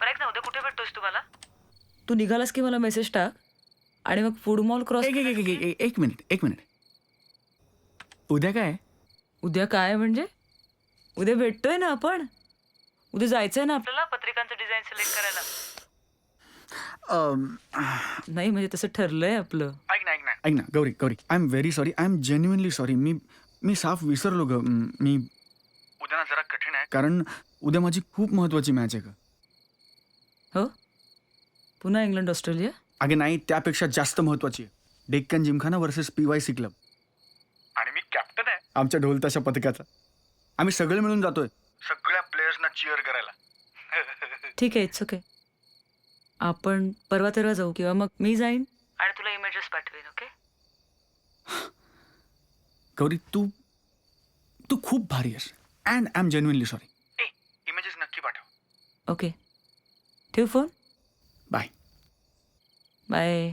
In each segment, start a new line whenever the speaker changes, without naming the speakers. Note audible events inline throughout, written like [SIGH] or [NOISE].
बरं ऐक ना उद्या कुठे भेटतोस तू मला? तू निघालास की मला मेसेज टाक आणि मग फूड मॉल क्रॉस
एक एक एक एक- एक एक मिनिट एक मिनिट उद्या काय
उद्या काय म्हणजे? उद्या भेटतोय ना आपण? उद्या जायचंय ना आपल्याला पत्रिकांचं डिझाईन सिलेक्ट करायला.
अम,
नाही म्हणजे तसं ठरलंय आपलं.
ऐक ना ऐक ना ऐक ना Gauri Gauri I am very sorry I am genuinely sorry मी मी साफ विसरलो ग. म, मी उद्या ना जरा कठीण आहे. कारण उद्या माझी खूप महत्वाची मॅच आहे ग.
हो? पुन्हा इंग्लंड ऑस्ट्रेलिया?
अगे नाही त्यापेक्षा जास्त महत्वाची आहे. Deccan Gymkhana versus P Y C club. आणि मी कॅप्टन आहे. आमच्या ढोलताशा पथकाचा. आम्ही सगळे मिळून जातोय. सगळ्या प्लेयर्सना चिअर करायला. [LAUGHS]
ठीक आहे इट्स ओके आपण परवा तेरवा जाऊ किंवा मग मी जाईन. आणि तुला इमेजेस पाठवेन ओके [SIGHS]
गौरी तू तू खूप भारी आहेस. And I am genuinely sorry images नक्की पाठव.
ओके ठेव phone
bye
bye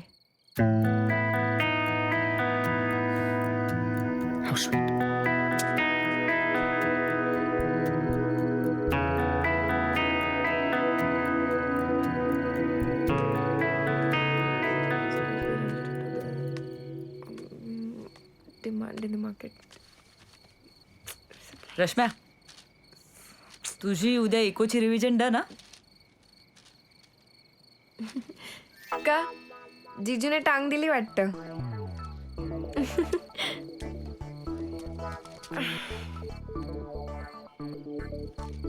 how sweet
demand in the market.
रश्म्या तुझी उद्या इकोची रिव्हिजन डन ना
का? जिजूने टांग दिली वाटतं.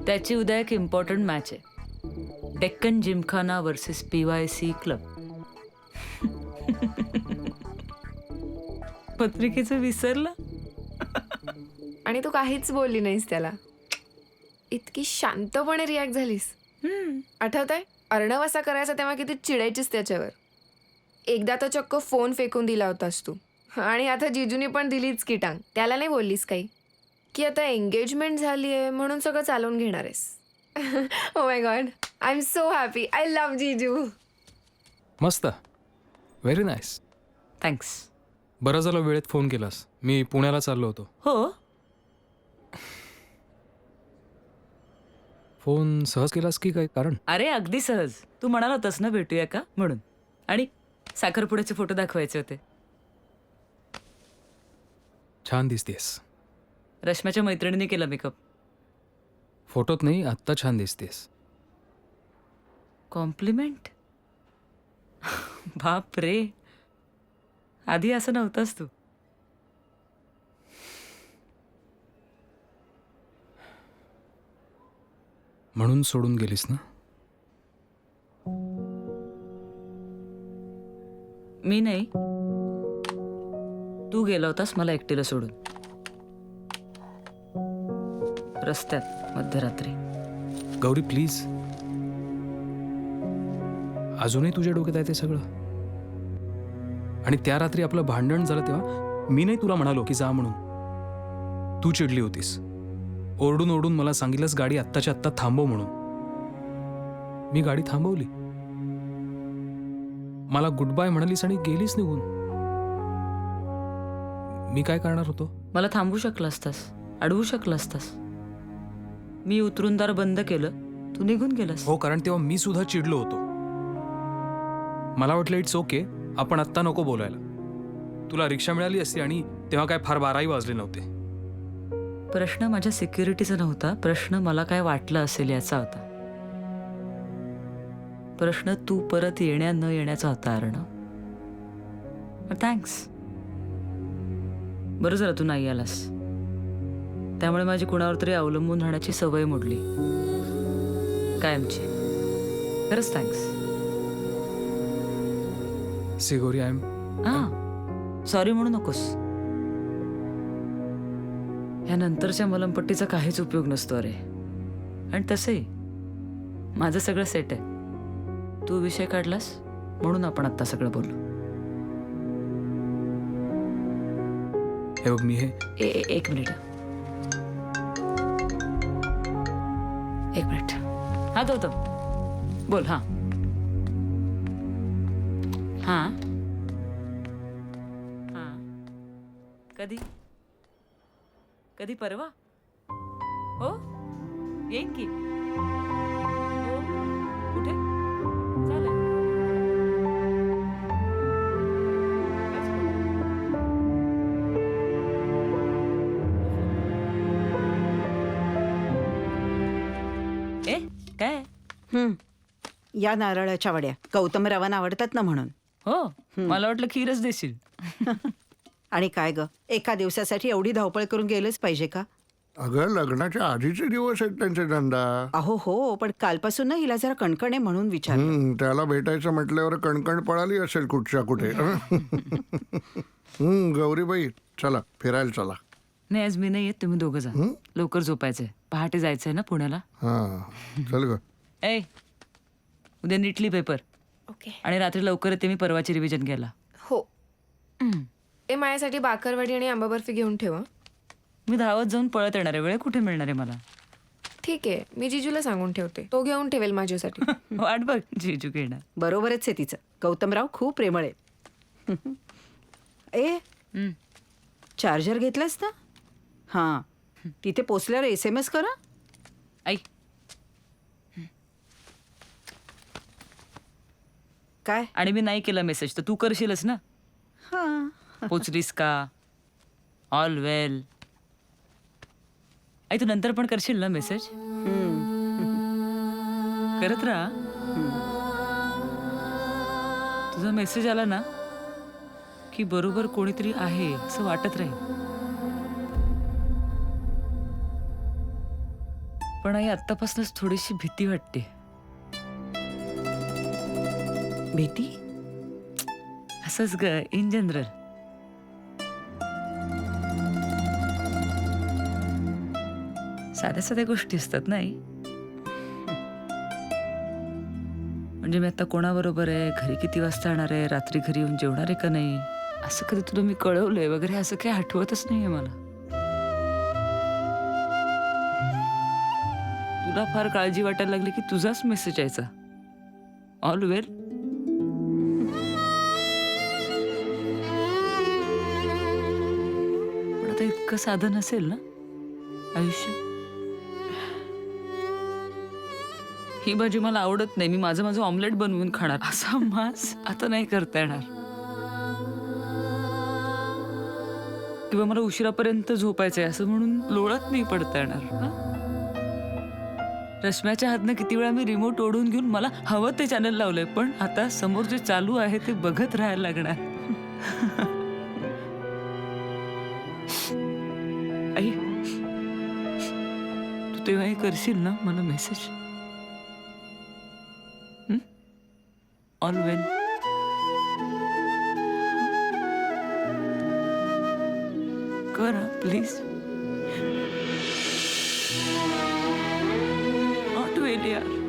त्याची उद्या एक इम्पॉर्टंट मॅच आहे. Deccan Gymkhana versus P Y C club पत्रिकेचं विसरलं?
आणि तू काहीच बोलली नाहीस त्याला. इतकी शांतपणे रिॲक्ट झालीस. आठवत आहे अर्णव असा करायचा तेव्हा किती चिडायचीस त्याच्यावर. एकदा तर चक्क फोन फेकून दिला होतास तू. आणि आता जिजूनी पण दिलीच की टांग. त्याला नाही बोललीस काही? की आता एंगेजमेंट झाली आहे म्हणून सगळं चालवून घेणार आहेस. ओ my God I am so happy I love जिजू.
मस्त. व्हेरी नाईस
थँक्स
बरं झालं वेळेत फोन केलास. मी पुण्याला चाललो होतो.
हो?
फोन सहज केलास की काय? कारण?
अरे अगदी सहज. तू म्हणाला होतास ना भेटूया का? म्हणून. आणि साखरपुड्याचे फोटो दाखवायचे होते.
छान दिसतेस.
रश्म्याच्या मैत्रिणीने केला मेकअप
फोटोत नाही आत्ता छान दिसतेस.
कॉम्प्लिमेंट? बाप रे आधी असं नव्हतास तू.
म्हणून सोडून गेलीस ना?
मी नाही. तू गेला होतास मला एकटीला सोडून. रस्त्यात मध्यरात्री.
गौरी प्लीज. अजूनही तुझ्या डोक्यात आहे ते सगळं. आणि त्या रात्री आपलं भांडण झालं तेव्हा मी नाही तुला म्हणालो की जा म्हणून. तू चिडली होतीस. ओरडून ओरडून मला सांगितलंस गाडी आत्ताच्या आत्ता थांबव म्हणून. मी गाडी थांबवली. मला गुड बाय म्हणालीस आणि गेलीस निघून. मी काय करणार होतो?
मला थांबू शकला असतास अडवू शकला असतास मी उतरून दार बंद केलं तू निघून गेलास.
हो कारण तेव्हा मी सुद्धा चिडलो होतो. मला वाटलं इट्स ओके आपण आत्ता नको बोलायला. तुला रिक्षा मिळाली असती आणि तेव्हा काय फार बाराही वाजले नव्हते.
प्रश्न माझ्या सिक्युरिटीचा नव्हता. प्रश्न मला काय वाटलं असेल याचा होता. प्रश्न तू परत येण्या न येण्याचा होता अर्ण. थँक्स बरं झालं तू नाही आलास. त्यामुळे माझी कुणावर तरी अवलंबून राहण्याची सवय मोडली. कायमची खरंच थँक्स
सिगोरी आय एम
हां. सॉरी म्हणू नकोस. या नंतरच्या मलमपट्टीचा काहीच उपयोग नसतो अरे. आणि तसंही माझं सगळं सेट आहे. तू विषय काढलास म्हणून आपण आत्ता सगळं बोलू
हे बघ मी हे
ए ए- एक मिनिट. एक मिनिट. हा तो. बोल हां. हां. हां. कधी? कधी परवा? हो? येईन की? हो? कुठे?
चालेल. ए काय? या नारळाच्या वड्या. गौतम गौतमरावांना आवडतात ना म्हणून.
हो? मला वाटलं खीरच देशील. [LAUGHS]
आणि काय ग? एका दिवसासाठी एवढी धावपळ करून गेलंच पाहिजे का?
अगं लग्नाच्या आधीचे दिवस आहेत त्यांचे धंदा.
अहो हो पण कालपासून ना हिला जरा कणकण आहे म्हणून विचार
हम्म, त्याला भेटायचं म्हटल्यावर कणकण पळाली असेल कुठच्या कुठे. हम्म, गौरीबाई चला फिरायला चला.
नाही आज मी नाही येत तुम्ही दोघं जा. लवकर झोपायचंय. पहाटे जायचंय ना पुण्याला?
हा चल ग.
ए उद्या नीटली पेपर.
ओके.
आणि रात्री लवकर येते मी परवाची रिव्हिजन घ्यायला.
हो. ए माझ्यासाठी बाकरवाडी आणि आंबा बर्फी घेऊन ठेवा.
मी धावत जाऊन पळत येणार आहे. वेळ कुठे मिळणार आहे मला?
ठीक आहे. मी जिजूला सांगून ठेवते. तो घेऊन ठेवेल माझ्यासाठी. [LAUGHS]
वाट बघ जीजू घेणार.
बरोबरच आहे तिचं. गौतमराव खूप प्रेमळ आहे. [LAUGHS] ए
हं.
चार्जर घेतलास ना? हां. तिथे पोचल्यावर एस एम एस करा.
आई.
काय?
आणि मी नाही केला मेसेज तर तू करशीलच ना? पोचलीस का ऑल वेल आई तू नंतर पण करशील ना मेसेज करत राहा. तुझा मेसेज आला ना की बरोबर कोणीतरी आहे असं वाटत राहील. पण आई आत्तापासूनच थोडीशी भीती वाटते.
भीती?
असंच ग इन जनरल साध्या साध्या गोष्टी असतात नाही? म्हणजे मी आता कोणाबरोबर आहे? घरी किती वाजता येणार आहे? रात्री घरी येऊन जेवणार आहे का नाही? असं कधी तुला मी कळवलंय वगैरे असं काही आठवतच नाहीये मला. तुला फार काळजी वाटायला लागली की तुझाच मेसेज यायचा. ऑल वेल पण आता इतकं साधन असेल ना आयुष्य? ही भाजी मला आवडत नाही. मी माझं माझं ऑमलेट बनवून खाणार. असा मास आता नाही करता येणार. किंवा मला उशिरापर्यंत झोपायचंय असं म्हणून लोळत नाही पडता येणार. रश्म्याच्या हातनं किती वेळा मी रिमोट ओढून घेऊन मला हवं ते चॅनल लावलंय पण आता समोर जे चालू आहे ते बघत राहायला लागणार. आई तू तेव्हाही करशील ना मला मेसेज ऑल वेल कर प्लीज नॉट वेल यार